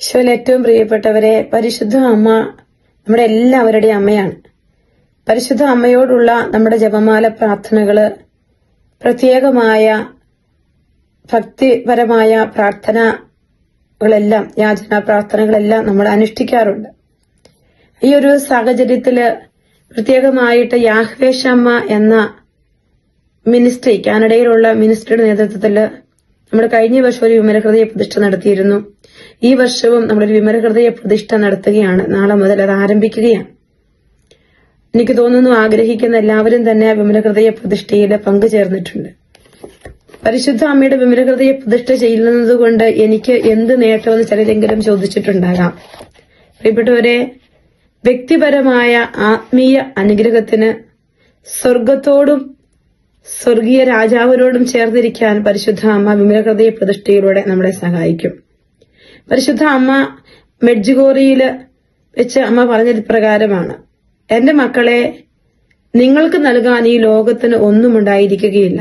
ഈശോയിൽ ഏറ്റവും പ്രിയപ്പെട്ടവരെ പരിശുദ്ധ അമ്മ നമ്മുടെ എല്ലാവരുടെയും അമ്മയാണ്. പരിശുദ്ധ അമ്മയോടുള്ള നമ്മുടെ ജപമാല പ്രാർത്ഥനകൾ പ്രത്യേകമായ ഭക്തിപരമായ പ്രാർത്ഥനകളെല്ലാം യാചന പ്രാർത്ഥനകളെല്ലാം നമ്മൾ അനുഷ്ഠിക്കാറുണ്ട്. ഈ ഒരു സാഹചര്യത്തിൽ പ്രത്യേകമായിട്ട് യാഹ്വേഷമ്മ എന്ന മിനിസ്ട്രി കാനഡയിലുള്ള മിനിസ്ട്രിയുടെ നേതൃത്വത്തിൽ നമ്മൾ കഴിഞ്ഞ വർഷം ഒരു വിമലഹൃദയ പ്രതിഷ്ഠ നടത്തിയിരുന്നു. ഈ വർഷവും നമ്മളൊരു വിമലഹൃദയ പ്രതിഷ്ഠ നടത്തുകയാണ്. നാളെ മുതൽ അത് ആരംഭിക്കുകയാണ്. എനിക്ക് തോന്നുന്നു ആഗ്രഹിക്കുന്ന എല്ലാവരും തന്നെ വിമലഹൃദയ പ്രതിഷ്ഠയിൽ പങ്കുചേർന്നിട്ടുണ്ട്. പരിശുദ്ധ അമ്മയുടെ വിമലഹൃദയ പ്രതിഷ്ഠ ചെയ്യുന്നതുകൊണ്ട് എനിക്ക് എന്ത് നേട്ടമെന്ന് ചിലരെങ്കിലും ചോദിച്ചിട്ടുണ്ടാകാം. പ്രിയപ്പെട്ടവരെ വ്യക്തിപരമായ ആത്മീയ അനുഗ്രഹത്തിന് സ്വർഗത്തോടും സ്വർഗീയ രാജാവിനോടും ചേർന്നിരിക്കാൻ പരിശുദ്ധ അമ്മ വിമലഹൃദയ പ്രതിഷ്ഠയിലൂടെ നമ്മളെ സഹായിക്കും. പരിശുദ്ധ അമ്മ മെഡ്ജുഗോറിയിൽ വെച്ച് അമ്മ പറഞ്ഞത് പ്രകാരമാണ് എന്റെ മക്കളെ നിങ്ങൾക്ക് നൽകാൻ ഈ ലോകത്തിന് ഒന്നും ഉണ്ടായിരിക്കുകയില്ല.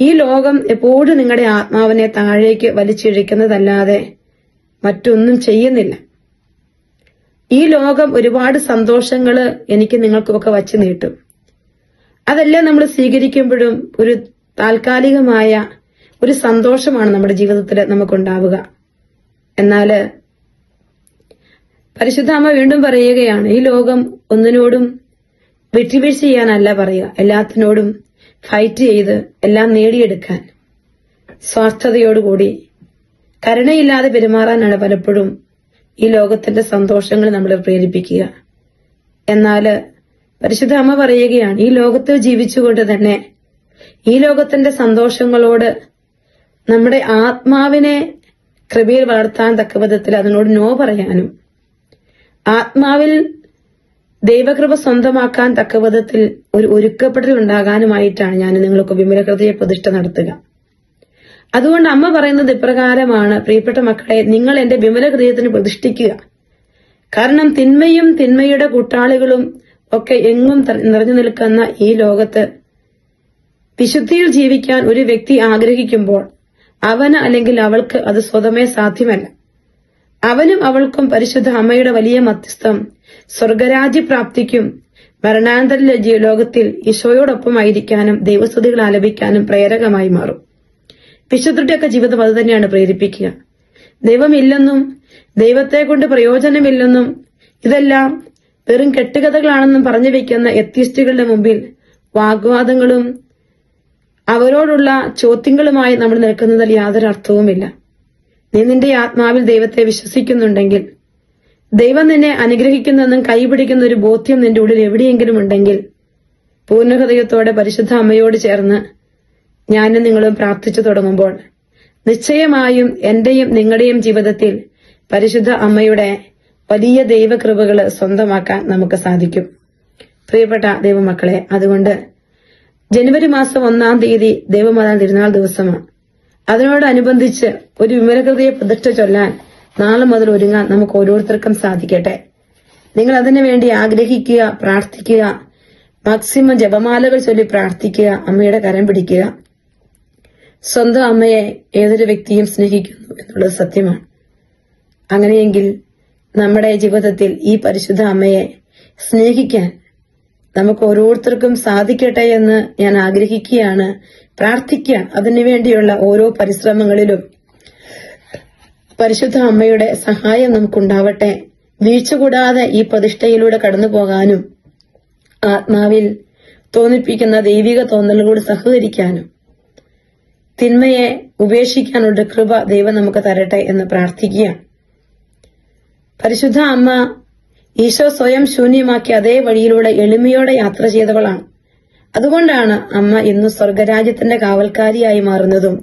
ഈ ലോകം എപ്പോഴും നിങ്ങളുടെ ആത്മാവിനെ താഴേക്ക് വലിച്ചിഴക്കുന്നതല്ലാതെ മറ്റൊന്നും ചെയ്യുന്നില്ല. ഈ ലോകം ഒരുപാട് സന്തോഷങ്ങൾ എനിക്ക് നിങ്ങൾക്കൊക്കെ വച്ചു നീട്ടും. അതെല്ലാം നമ്മൾ സ്വീകരിക്കുമ്പോഴും ഒരു താൽക്കാലികമായ ഒരു സന്തോഷമാണ് നമ്മുടെ ജീവിതത്തിൽ നമുക്കുണ്ടാവുക. എന്നാൽ പരിശുദ്ധാമ്മ വീണ്ടും പറയുകയാണ് ഈ ലോകം ഒന്നിനോടും വിട്ടുവീഴ്ച ചെയ്യാനല്ല പറയുക എല്ലാത്തിനോടും ഫൈറ്റ് ചെയ്ത് എല്ലാം നേടിയെടുക്കാൻ സ്വാർത്ഥതയോടുകൂടി കരുണയില്ലാതെ പെരുമാറാനാണ് പലപ്പോഴും ഈ ലോകത്തിന്റെ സന്തോഷങ്ങൾ നമ്മളെ പ്രേരിപ്പിക്കുക. എന്നാൽ പരിശുദ്ധ അമ്മ പറയുകയാണ് ഈ ലോകത്തിൽ ജീവിച്ചുകൊണ്ട് തന്നെ ഈ ലോകത്തിന്റെ സന്തോഷങ്ങളോട് നമ്മുടെ ആത്മാവിനെ കൃപയിൽ വളർത്താൻ തക്ക വിധത്തിൽ അതിനോട് നോ പറയാനും ആത്മാവിൽ ദൈവകൃപ സ്വന്തമാക്കാൻ തക്ക വിധത്തിൽ ഒരു ഒരുക്കപ്പെടൽ ഉണ്ടാകാനുമായിട്ടാണ് ഞാൻ നിങ്ങൾക്ക് വിമലഹൃദയ പ്രതിഷ്ഠ നടത്തുക. അതുകൊണ്ട് അമ്മ പറയുന്നത് ഇപ്രകാരമാണ് പ്രിയപ്പെട്ട മക്കളെ നിങ്ങൾ എന്റെ വിമല ഹൃദയത്തിന് പ്രതിഷ്ഠിക്കുക. കാരണം തിന്മയും തിന്മയുടെ കൂട്ടാളികളും ഒക്കെ എങ്ങും നിറഞ്ഞു നിൽക്കുന്ന ഈ ലോകത്ത് വിശുദ്ധിയിൽ ജീവിക്കാൻ ഒരു വ്യക്തി ആഗ്രഹിക്കുമ്പോൾ അവന് അല്ലെങ്കിൽ അവൾക്ക് അത് സ്വതമേ സാധ്യമല്ല. അവനും അവൾക്കും പരിശുദ്ധ അമ്മയുടെ വലിയ മധ്യസ്ഥം സ്വർഗരാജ്യപ്രാപ്തിക്കും മരണാന്തര ലോകത്തിൽ ഈശോയോടൊപ്പമായിരിക്കാനും ദൈവസ്തുതികൾ ആലപിക്കാനും പ്രേരകമായി മാറും. വിശുദ്ധരുടെയൊക്കെ ജീവിതം അത് തന്നെയാണ് പ്രേരിപ്പിക്കുക. ദൈവമില്ലെന്നും ദൈവത്തെ കൊണ്ട് പ്രയോജനമില്ലെന്നും ഇതെല്ലാം വെറും കെട്ടുകഥകളാണെന്നും പറഞ്ഞു വെക്കുന്ന എത്തിസ്റ്റുകളുടെ മുമ്പിൽ വാഗ്വാദങ്ങളും അവരോടുള്ള ചോദ്യങ്ങളുമായി നമ്മൾ നിൽക്കുന്നതിൽ യാതൊരു അർത്ഥവുമില്ല. നീ നിന്റെ ആത്മാവിൽ ദൈവത്തെ വിശ്വസിക്കുന്നുണ്ടെങ്കിൽ ദൈവം നിന്നെ അനുഗ്രഹിക്കുന്നെന്നും കൈപിടിക്കുന്ന ഒരു ബോധ്യം നിന്റെ ഉള്ളിൽ എവിടെയെങ്കിലും ഉണ്ടെങ്കിൽ പൂർണഹൃദയത്തോടെ പരിശുദ്ധ അമ്മയോട് ചേർന്ന് ഞാനും നിങ്ങളും പ്രാർത്ഥിച്ചു തുടങ്ങുമ്പോൾ നിശ്ചയമായും എന്റെയും നിങ്ങളുടെയും ജീവിതത്തിൽ പരിശുദ്ധ അമ്മയുടെ വലിയ ദൈവകൃപകൾ സ്വന്തമാക്കാൻ നമുക്ക് സാധിക്കും. പ്രിയപ്പെട്ട ദൈവമക്കളെ അതുകൊണ്ട് ജനുവരി മാസം ഒന്നാം തീയതി ദൈവമാതാ തിരുനാൾ ദിവസമാണ്. അതിനോടനുബന്ധിച്ച് ഒരു വിമലകൃതിയെ പ്രതിഷ്ഠ ചൊല്ലാൻ നാളെ മുതൽ ഒരുങ്ങാൻ നമുക്ക് ഓരോരുത്തർക്കും സാധിക്കട്ടെ. നിങ്ങൾ അതിനുവേണ്ടി ആഗ്രഹിക്കുക പ്രാർത്ഥിക്കുക മാക്സിമം ജപമാലകൾ ചൊല്ലി പ്രാർത്ഥിക്കുക അമ്മയുടെ കരം പിടിക്കുക. സ്വന്തം അമ്മയെ ഏതൊരു വ്യക്തിയും സ്നേഹിക്കുന്നു എന്നുള്ളത് സത്യമാണ്. അങ്ങനെയെങ്കിൽ നമ്മുടെ ജീവിതത്തിൽ ഈ പരിശുദ്ധ അമ്മയെ സ്നേഹിക്കാൻ നമുക്ക് ഓരോരുത്തർക്കും സാധിക്കട്ടെ എന്ന് ഞാൻ ആഗ്രഹിക്കുകയാണ്. പ്രാർത്ഥിക്കുക അതിനുവേണ്ടിയുള്ള ഓരോ പരിശ്രമങ്ങളിലും പരിശുദ്ധ അമ്മയുടെ സഹായം നമുക്കുണ്ടാവട്ടെ. വീഴ്ച കൂടാതെ ഈ പ്രതിഷ്ഠയിലൂടെ കടന്നു പോകാനും ആത്മാവിൽ തോന്നിപ്പിക്കുന്ന ദൈവിക തോന്നലുകളോട് സഹകരിക്കാനും തിന്മയെ ഉപേക്ഷിക്കാനുള്ള കൃപ ദൈവം നമുക്ക് തരട്ടെ എന്ന് പ്രാർത്ഥിക്കുകയാണ്. പരിശുദ്ധ അമ്മ ഈശോ സ്വയം ശൂന്യമാക്കി അതേ വഴിയിലൂടെ എളിമയോടെ യാത്ര ചെയ്തവളാണ്. അതുകൊണ്ടാണ് അമ്മ ഇന്ന് സ്വർഗരാജ്യത്തിന്റെ കാവൽക്കാരിയായി മാറുന്നതും